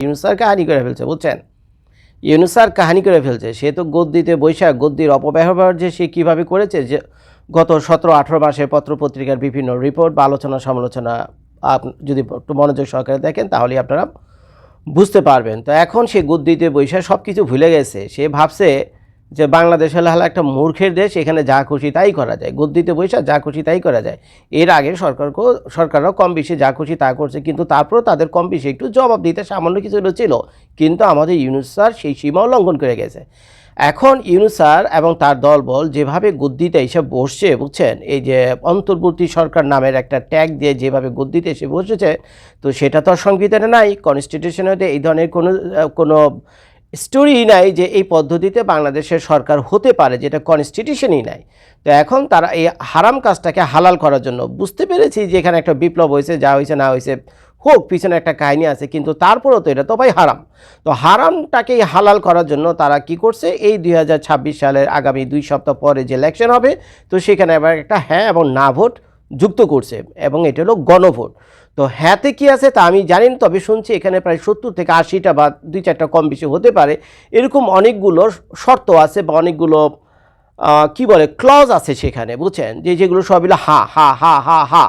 ইউনুসার কাহানি করে ফেলছে, বুঝছেন? ইউনুসার কাহানি করে ফেলছে। সে তো গদ্দিতে বৈশাখ, গদ্দির অপব্যবহার যে সে কীভাবে করেছে, যে গত সতেরো, আঠেরো মাসে পত্রপত্রিকার বিভিন্ন রিপোর্ট বা আলোচনা সমালোচনা, আপ যদি একটু মনোযোগ সহকারে দেখেন তাহলে আপনারা বুঝতে পারবেন। তো এখন সে গদ্দিতে বৈশাখ সব কিছু ভুলে গেছে। সে ভাবছে যে বাংলাদেশ হলে হলো একটা মূর্খের দেশ, এখানে যা খুশি তাই করা যায়। গদ্দিতে বৈশা যা খুশি তাই করা যায়। এর আগে সরকারকেও সরকাররাও কম বেশি যা খুশি তা করছে, কিন্তু তারপরেও তাদের কম বেশি একটু জবাব দিতে সামান্য কিছু ছিল, কিন্তু আমাদের ইউনুস স্যার সেই সীমাও লঙ্ঘন করে গেছে। এখন ইউনুস স্যার এবং তার দলবল যেভাবে গদ্দিতে এসে বসছে, বুঝছেন? এই যে অন্তর্বর্তী সরকার নামের একটা ট্যাগ দিয়ে যেভাবে গদ্দিতে এসে বসেছে, তো সেটা তো আর সংবিধানে নাই। কনস্টিটিউশনে এই ধরনের কোনো কোনো স্টোরি নাই যে এই পদ্ধতিতে বাংলাদেশের সরকার হতে পারে, যেটা কনস্টিটিউশনই নাই তো এখন তারা এই হারাম কাজটাকে হালাল করার জন্য বুঝতে পেরেছি যে এখানে একটা বিপ্লব হয়েছে, যা হয়েছে না হয়েছে, হোক, পিছনে একটা কাহিনী আছে, কিন্তু তারপরেও তো এটা তো ভাই হারাম। তো হারামটাকে হালাল করার জন্য তারা কি করছে, এই দুই হাজার ছাব্বিশ সালের আগামী দুই সপ্তাহ পরে যে ইলেকশন হবে, তো সেখানে আবার একটা হ্যাঁ এবং না ভোট যুক্ত করছে, এবং এটা হলো গণভোট। তো হ্যাঁতে কি আছে তা আমি জানি না, তবে শুনছি এখানে প্রায় সত্তর থেকে আশিটা বা দুই চারটা কম বেশি হতে পারে। এরকম অনেকগুলো শর্ত আছে বা অনেকগুলো কি বলে ক্লজ আছে সেখানে বুঝছেন? যে যেগুলো সব হলো হা হা হা হা হা।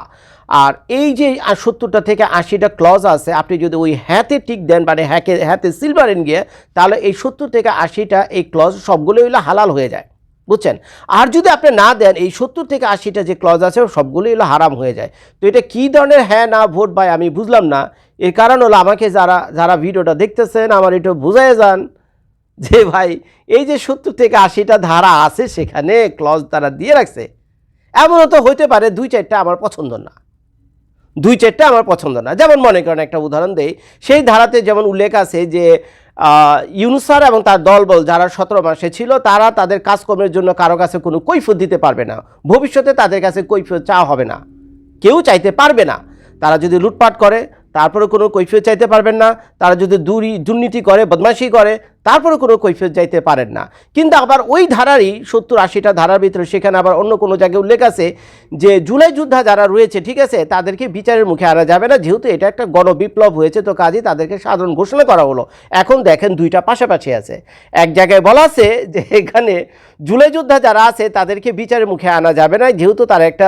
আর এই যে সত্তরটা থেকে আশিটা ক্লজ আছে আপনি যদি ওই হ্যাতে টিক দেন মানে হ্যাকে হ্যাতে সিলভারেন গিয়ে তাহলে এই সত্তর থেকে আশিটা এই ক্লজ সবগুলোই হলো হালাল হয়ে যায়। বুঝছেন? আর যদি আপনি না দেন, এই সত্তর থেকে আশিটা যে ক্লজ আছে সবগুলোই হলো হারাম হয়ে যায়। তো এটা কী ধরনের হ্যাঁ না, ভোট ভাই আমি বুঝলাম না। এর কারণ হলো আমাকে যারা যারা ভিডিওটা দেখতেছেন, আমার একটু বুঝাই যান যে ভাই, এই যে সত্তর থেকে আশিটা ধারা আছে, সেখানে ক্লজ তারা দিয়ে রাখছে। এমনও তো হইতে পারে দুই চারটা আমার পছন্দ না। দুই চারটা আমার পছন্দ না। যেমন মনে করেন একটা উদাহরণ দেই, সেই ধারাতে যেমন উল্লেখ আছে যে ইউনুসার এবং তার দলবল যারা সতেরো মাসে ছিল, তারা তাদের কাজকর্মের জন্য কারও কাছে কোনো কৈফত দিতে পারবে না। ভবিষ্যতে তাদের কাছে কৈফত চাওয়া হবে না। কেউ চাইতে পারবে না। তারা যদি লুটপাট করে তারপরে কোনো কৈফিয়ত চাইতে পারবেন না। তারা যদি দুরি দুর্নীতি করে, বদমাশি করে তারপরে কোনো কৈফিয়ত যাইতে পারেন না। কিন্তু আবার ওই ধারারই সত্তর আশিটা ধারার ভিতরে সেখানে আবার অন্য কোনো জায়গায় উল্লেখ আছে যে, জুলাই যোদ্ধা যারা রয়েছে, ঠিক আছে, তাদেরকে বিচারের মুখে আনা যাবে না। যেহেতু এটা একটা গণবিপ্লব হয়েছে, তো কাজেই তাদেরকে সাধারণ ঘোষণা করা হলো। এখন দেখেন দুইটা পাশাপাশি আছে। এক জায়গায় বলা আছে যে, এখানে জুলাই যোদ্ধা যারা আছে, তাদেরকে বিচারের মুখে আনা যাবে না। যেহেতু তার একটা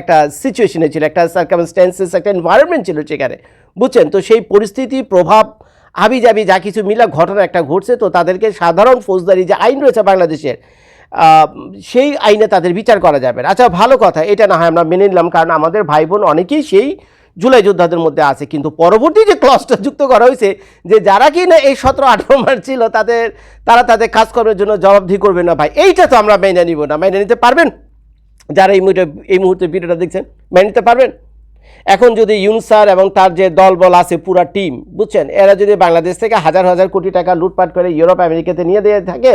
একটা সিচুয়েশনে ছিল, একটা সার্কামস্টেন্সেস একটা এনভায়রনমেন্ট ছিল সেখানে। বুঝছেন? তো সেই পরিস্থিতি প্রভাব হাবি যাবি যা কিছু মিলা ঘটনা একটা ঘটছে, তো তাদেরকে সাধারণ ফৌজদারি যে আইন রয়েছে বাংলাদেশের সেই আইনে তাদের বিচার করা যাবে। আচ্ছা ভালো কথা, এটা না হয় আমরা মেনে নিলাম, কারণ আমাদের ভাই বোন অনেকেই সেই জুলাই যোদ্ধাদের মধ্যে আছে, কিন্তু পরবর্তী যে ক্লসটা যুক্ত করা হয়েছে, যে যারা কি না এই সতেরো আঠেরো মাস ছিল, তাদের, তারা তাদের কাজকর্মের জন্য জবাবদিহি করবে না ভাই। এইটা তো আমরা মেনে নিব না। মেনে নিতে পারবেন? যারা এই মুহূর্তে এই মুহূর্তে ভিডিওটা দেখছেন, মেনে নিতে পারবেন? এখন যদি ইউনসার এবং তার যে দলবল আছে পুরা টিম, বুঝছেন? এরা যদি বাংলাদেশ থেকে হাজার হাজার কোটি টাকা লুটপাট করে ইউরোপ, আমেরিকাতে নিয়ে দিয়ে থাকে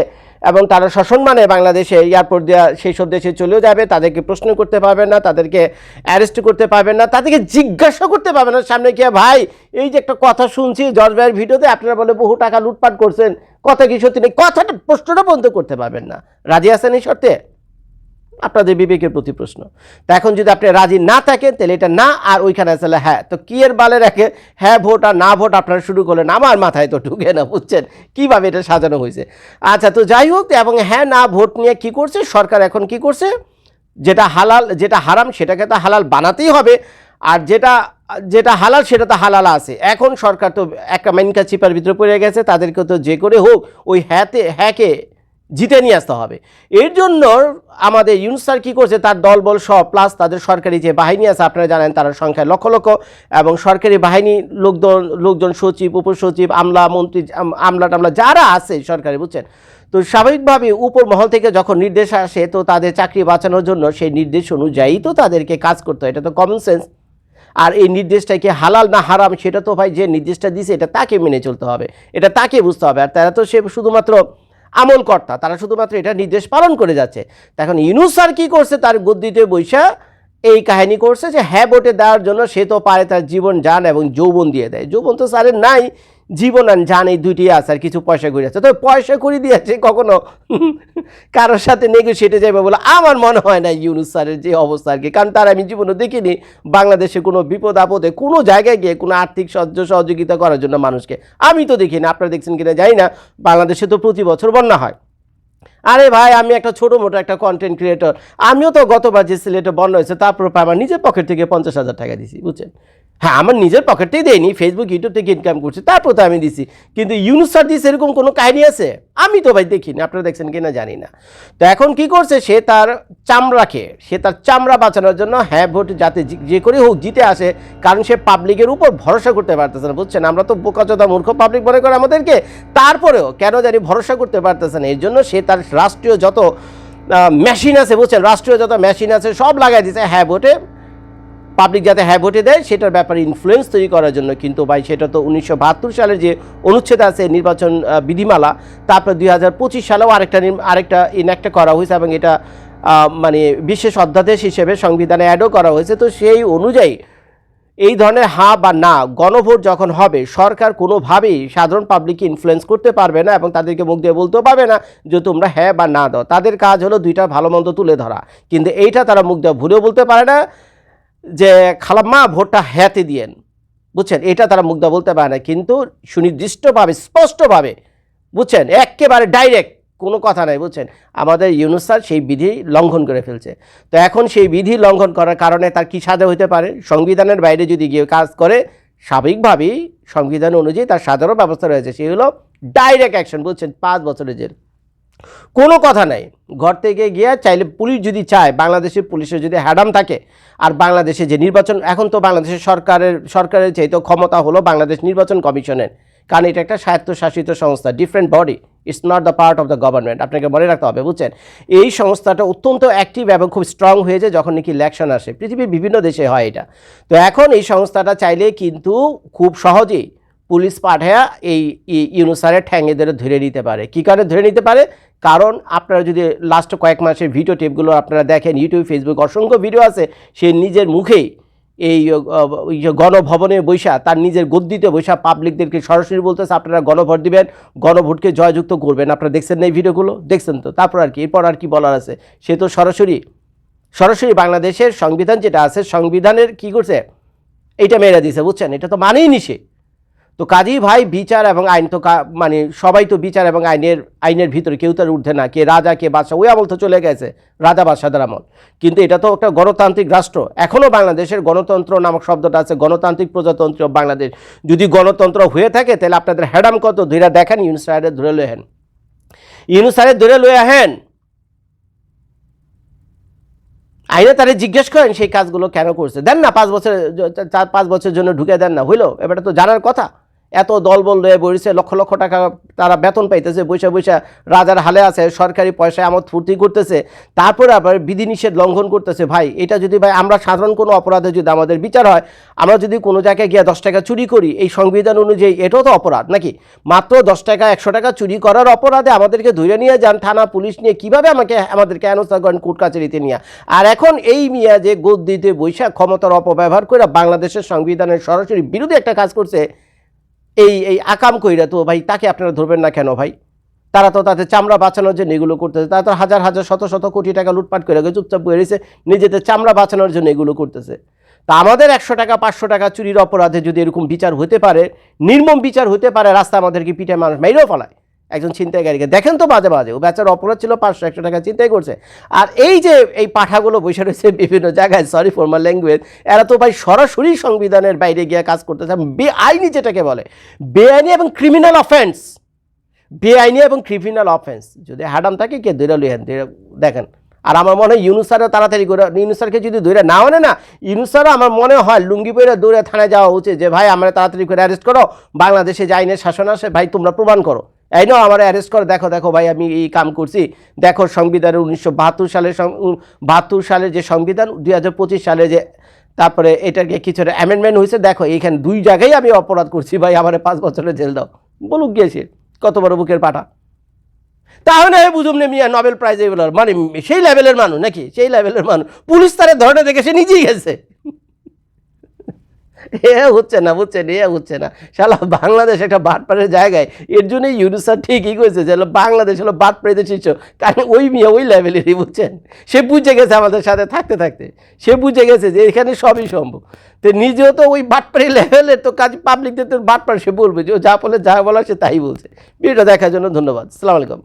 এবং তারা সসম্মানে বাংলাদেশে এয়ারপোর্ট দেওয়া সেই সব দেশে চলেও যাবে, তাদেরকে প্রশ্ন করতে পারবেন না, তাদেরকে অ্যারেস্ট করতে পারবেন না, তাদেরকে জিজ্ঞাসা করতে পারবেন না। সামনে গিয়ে, ভাই, এই যে একটা কথা শুনছি, জর্জ ভাইয়ের ভিডিওতে আপনারা বলে বহু টাকা লুটপাট করছেন, কথা কি সত্যি নেই? কথাটা প্রশ্নটা বন্ধ করতে পারবেন না। রাজি আছেন এই শর্তে? আপনাদের বিবেকের প্রতি প্রশ্ন। তা এখন যদি আপনি রাজি না থাকেন, তাহলে এটা না আর ওইখানে আসলে হ্যাঁ। তো কি এর বালে রাখে? হ্যাঁ ভোট আর না ভোট আপনারা শুরু করলেন। আমার মাথায় তো ঢুকে না, বুঝছেন? কীভাবে এটা সাজানো হয়েছে? আচ্ছা তো যাই হোক, এবং হ্যাঁ না ভোট নিয়ে কি করছে? সরকার এখন কি করছে? যেটা হালাল, যেটা হারাম, সেটাকে তো হালাল বানাতেই হবে। আর যেটা যেটা হালাল, সেটা তো হালাল আছে। এখন সরকার তো একটা মাইনকা চিপার ভিতরে পড়ে গেছে। তাদেরকে তো যে করে হোক, ওই হ্যাঁতে, হ্যাঁকে জিতে নিয়ে আসতে হবে। এর জন্য আমাদের ইউনসার কি করছে, তার দলবল সব প্লাস তাদের সরকারি যে বাহিনী আছে, আপনারা জানেন তার সংখ্যায় লক্ষ লক্ষ এবং সরকারি বাহিনী লোকজন লোকজন সচিব, উপসচিব, আমলা, মন্ত্রী আমলা টামলা যারা আছে সরকারি, বুঝছেন? তো স্বাভাবিকভাবে উপর মহল থেকে যখন নির্দেশ আসে, তো তাদের চাকরি বাঁচানোর জন্য সেই নির্দেশ অনুযায়ী তো তাদেরকে কাজ করতে হয়। এটা তো কমন সেন্স আর এই নির্দেশটা কি হালাল না হারাম, সেটা তো ভাই যে নির্দেশটা দিছে, এটা তাকে মেনে চলতে হবে। এটা তাকে বুঝতে হবে। আর তারা তো সে শুধুমাত্র আমলকর্তা, তারা শুধুমাত্র এটা নির্দেশ পালন করে যাচ্ছে। এখন ইউনুস স্যার কী করছে? তার গদ্দিতে বৈশা এই কাহিনী করছে যে হ্যাঁ ভোটে দেওয়ার জন্য সে তো পারে তার জীবন যান এবং যৌবন দিয়ে দেয়। যৌবন তো স্যারের নাই জীবন আর জান এই দুইটি আছে আর কিছু পয়সা করে আছে। তবে পয়সা করে দিয়েছে কখনো কারোর সাথে নেগোসিয়েটে যাবে বলে আমার মনে হয় না ইউনুস স্যারের যে অবস্থা আর কি। কারণ তার আমি জীবনে দেখিনি বাংলাদেশে কোনো বিপদ আপদে কোনো জায়গায় গিয়ে কোনো আর্থিক সাহায্য সহযোগিতা করার জন্য মানুষকে। আমি তো দেখিনি, আপনারা দেখছেন কিনা জানি না। বাংলাদেশে তো প্রতি বছর বন্যা হয়। আরে ভাই, আমি একটা ছোটো মোটো একটা কন্টেন্ট ক্রিয়েটর আমিও তো গতবার যে সিলেটে বন্যা হয়েছে তারপর আমার নিজের পকেট থেকে পঞ্চাশ হাজার টাকা দিছি, বুঝছেন? হ্যাঁ আমার নিজের পকেটেই দেয়নি ফেসবুক ইউটিউব থেকে ইনকাম করছি, তারপর তো আমি দিছি। কিন্তু ইউনুস স্যার দিয়েছে এরকম কোনো কাহিনী আছে? আমি তো ভাই দেখিনি, আপনারা দেখছেন কিনা জানি না। তো এখন কি করছে, সে তার চামড়াকে, সে তার চামড়া বাঁচানোর জন্য হ্যাঁ ভোট যাতে যে- যে করে হোক জিতে আসে, কারণ সে পাবলিকের উপর ভরসা করতে পারতেছে না, বুঝছেন? আমরা তো বোকাচোদা মূর্খ পাবলিক মনে করে আমাদেরকে, তারপরেও কেন জানি ভরসা করতে পারতেছে না। এর জন্য সে তার রাষ্ট্রীয় যত মেশিন আছে, বুঝছেন? রাষ্ট্রীয় যত মেশিন আছে, সব লাগাই দিছে হ্যাঁ ভোটে পাবলিক যাতে হ্যাঁ ভোটে দেয়, সেটার ব্যাপারে ইনফ্লুয়েন্স তৈরি করার জন্য কিন্তু ভাই, সেটা তো উনিশশো বাহাত্তর সালের যে অনুচ্ছেদ আছে, নির্বাচন বিধিমালা, তারপর দুই হাজার পঁচিশ সালেও আরেকটা আরেকটা ইনঅ্যাক্ট করা হয়েছে এবং এটা মানে বিশেষ অধ্যাদেশ হিসেবে সংবিধানে অ্যাডও করা হয়েছে। তো সেই অনুযায়ী এই ধরনের হা বা না, গণভোট যখন হবে, সরকার কোনোভাবেই সাধারণ পাবলিককে ইনফ্লুয়েন্স করতে পারবে না এবং তাদেরকে মুখ দিয়ে বলতেও পারবে না যে তোমরা হ্যাঁ বা না দাও। তাদের কাজ হলো দুইটা ভালো মন্দ তুলে ধরা। কিন্তু এইটা তারা মুখ দিয়ে ভুলেও বলতে পারে না। যে খালাম্মা ভোটটা হ্যাতে দিয়েন, বুঝছেন? এটা তারা মুগ্ধা বলতে পারে না, কিন্তু সুনির্দিষ্টভাবে, স্পষ্টভাবে, বুঝছেন? একেবারে ডাইরেক্ট কোনো কথা নাই, বুঝছেন? আমাদের ইউনুস স্যার সেই বিধি লঙ্ঘন করে ফেলছে। তো এখন সেই বিধি লঙ্ঘন করার কারণে তার কী সাজা হতে পারে? সংবিধানের বাইরে যদি গিয়ে কাজ করে, স্বাভাবিকভাবেই সংবিধান অনুযায়ী তার সাজারও ব্যবস্থা রয়েছে। সেই হলো ডাইরেক্ট অ্যাকশন, বুঝছেন? পাঁচ বছরের জেল। কোনো কথা নাই। ঘর থেকে গিয়ে চাইলে পুলিশ যদি চায়, বাংলাদেশের পুলিশের যদি হ্যাডাম থাকে, আর বাংলাদেশে যে নির্বাচন, এখন তো বাংলাদেশের সরকারের সরকারের চাইতে ক্ষমতা হলো বাংলাদেশ নির্বাচন কমিশনের। কারণ এটা একটা স্বায়ত্তশাসিত সংস্থা different body it's not the part of the government আপনাকে মনে রাখতে হবে, বুঝছেন? এই সংস্থাটা অত্যন্ত অ্যাক্টিভ এবং খুব স্ট্রং হয়ে যায় যখন নাকি ইলেকশন আসে। পৃথিবীর বিভিন্ন দেশে হয় এটা। তো এখন এই সংস্থাটা চাইলে কিন্তু খুব সহজেই পুলিশ পাঠায়া এই ইউনুসারের ঠ্যাঙে ধরে নিতে পারে। কী কারণে ধরে নিতে পারে? কারণ আপনারা যদি লাস্ট কয়েক মাসের ভিডিও টেপগুলো আপনারা দেখেন ইউটিউব ফেসবুক অসংখ্য ভিডিও আছে, সে নিজের মুখেই এই গণভবনে বৈশা তার নিজের গদ্দিতে বৈশা পাবলিকদেরকে সরাসরি বলতেছে, আপনারা গণভোট দিবেন, গণভোটকে জয়যুক্ত করবেন। আপনারা দেখছেন না এই ভিডিওগুলো দেখছেন তো? তারপর আর কি, এরপর আর কি বলার আছে? সে তো সরাসরি সরাসরি বাংলাদেশের সংবিধান যেটা আছে, সংবিধানের কি করছে? এটা মেরে দিছে, বুঝছেন? এটা তো মানেই নি সে। তো কাজেই ভাই বিচার এবং আইন তো মানে সবাই তো বিচার এবং আইনের আইনের ভিতরে কেউ তার ঊর্ধ্বে না। কে রাজা, কে বাদশাহ, ওই আমল তো চলে গেছে, রাজা বাদশাদের আমল। কিন্তু এটা তো একটা গণতান্ত্রিক রাষ্ট্র। এখনও বাংলাদেশের গণতন্ত্র নামক শব্দটা আছে গণতান্ত্রিক প্রজাতন্ত্র বাংলাদেশ। যদি গণতন্ত্র হয়ে থাকে, তাহলে আপনাদের হ্যাডাম কত ধরে দেখেন ইউনুসাইডে ধরে লয়ে হেন। ইউনুসাইডে ধরে লয়ে হেন। আইনে তারা জিজ্ঞেস করেন, সেই কাজগুলো কেন করছে? দেন না, পাঁচ বছর চার, পাঁচ বছরের জন্য ঢুকে দেন না। হইল এবারে তো জানার কথা। এত দলবল লয়ে বসেছে লক্ষ লক্ষ টাকা তারা বেতন পাইতেছে বৈশা বৈশা রাজার হালে আছে, সরকারি পয়সায় আমোদ ফুর্তি করতেছে, তারপরে আবার বিধিনিষেধ লঙ্ঘন করতেছে। ভাই, এটা যদি ভাই আমরা সাধারণ কোনো অপরাধে যদি আমাদের বিচার হয়, আমরা যদি কোনো জায়গায় গিয়ে দশ টাকা চুরি করি, এই সংবিধান অনুযায়ী এটাও তো অপরাধ নাকি? মাত্র দশ টাকা, একশো টাকা চুরি করার অপরাধে আমাদেরকে ধরে নিয়ে যান, থানা, পুলিশ নিয়ে কীভাবে আমাকে, আমাদেরকে হেনস্থা করেন কোর্ট কাছারিতে নিয়ে। আর এখন এই মিয়া যে গদ্দিতে বৈশাখ ক্ষমতার অপব্যবহার করে বাংলাদেশের সংবিধানের সরাসরি বিরোধী একটা কাজ করছে এই এই আকাম কইরা তো ভাই তাকে আপনারা ধরবেন না কেন ভাই? তারা তো তাদের চামড়া বাঁচানোর জন্য এগুলো করতেছে। তারা তো হাজার হাজার, শত শত কোটি টাকা লুটপাট করে চুপচাপ করে রয়েছে নিজেদের চামড়া বাঁচানোর জন্য এগুলো করতেছে। তা আমাদের একশো টাকা, পাঁচশো টাকা চুরির অপরাধে যদি এরকম বিচার হতে পারে, নির্মম বিচার হতে পারে, রাস্তা আমাদেরকে পিঠে মানুষ মেরেও ফেলায়। একজন ছিনতাইকারীকে। দেখেন তো বাজে বাজে, ও বেচার অপরাধ ছিল পাঁচশো, একশো টাকা চিন্তাই করছে। আর এই যে এই পাঠাগুলো বসে রয়েছে বিভিন্ন জায়গায় সরি ফর মাই ল্যাঙ্গুয়েজ এরা তো ভাই সরাসরি সংবিধানের বাইরে গিয়ে কাজ করতেছে বেআইনি যেটাকে বলে, বেআইনি এবং ক্রিমিনাল অফেন্স বেআইনি এবং ক্রিমিনাল অফেন্স যদি হ্যাডাম থাকে, কে দৈরা লইহেন দেখেন। আর আমার মনে হয় ইউনুসারও তাড়াতাড়ি করে ইউনুসারকে যদি দৌড়ে না মানে না ইউনুসারও আমার মনে হয় লুঙ্গি পরে দৌড়ে থানায় যাওয়া উচিত, যে ভাই, আমরা তাড়াতাড়ি করে অ্যারেস্ট করো, বাংলাদেশে যে আইনের শাসন আসে, ভাই, তোমরা প্রমাণ করো। এই নাও, আমার অ্যারেস্ট করে। দেখো দেখো ভাই, আমি এই কাম করছি। দেখো, সংবিধানের উনিশশো বাহাত্তর সালের সং- বাহাত্তর সালের যে সংবিধান, দুই হাজার পঁচিশ সালে যে তারপরে এটাকে কিছু অ্যামেন্ডমেন্ট হয়েছে। দেখো, এইখানে দুই জায়গায় আমি অপরাধ করছি। ভাই, আমার পাঁচ বছরের জেল দাও। বলুক গিয়েছে কত বড় বুকের পাটা। তাহলে বুঝুম নে মিয়া নোবেল প্রাইজ এগুলোর মানে সেই লেভেলের মানুষ নাকি? সেই লেভেলের মানুষ। পুলিশ তারে ধরনে দেখে সে নিজেই গেছে। এ হচ্ছে না বুঝছেন এ হচ্ছে না। শালা, বাংলাদেশ একটা বাটপাড়ের জায়গায়, এর জন্যই ইউনুস স্যার ঠিকই করেছে যে বাংলাদেশ হলো বাটপাড়িতে শীর্ষ কারণ ওই মিয়া ওই লেভেলেরই বুঝছেন? সে বুঝে গেছে আমাদের সাথে থাকতে থাকতে। সে বুঝে গেছে যে, এখানে সবই সম্ভব। তো নিজেও তো ওই বাটপাড়ি লেভেলের তো কাজ পাবলিকদের তো বাটপাড়ি সে বলবে যে যা বলে, যা বলার সে তাই বলছে। ভিডিওটা দেখার জন্য ধন্যবাদ। আসসালামু আলাইকুম।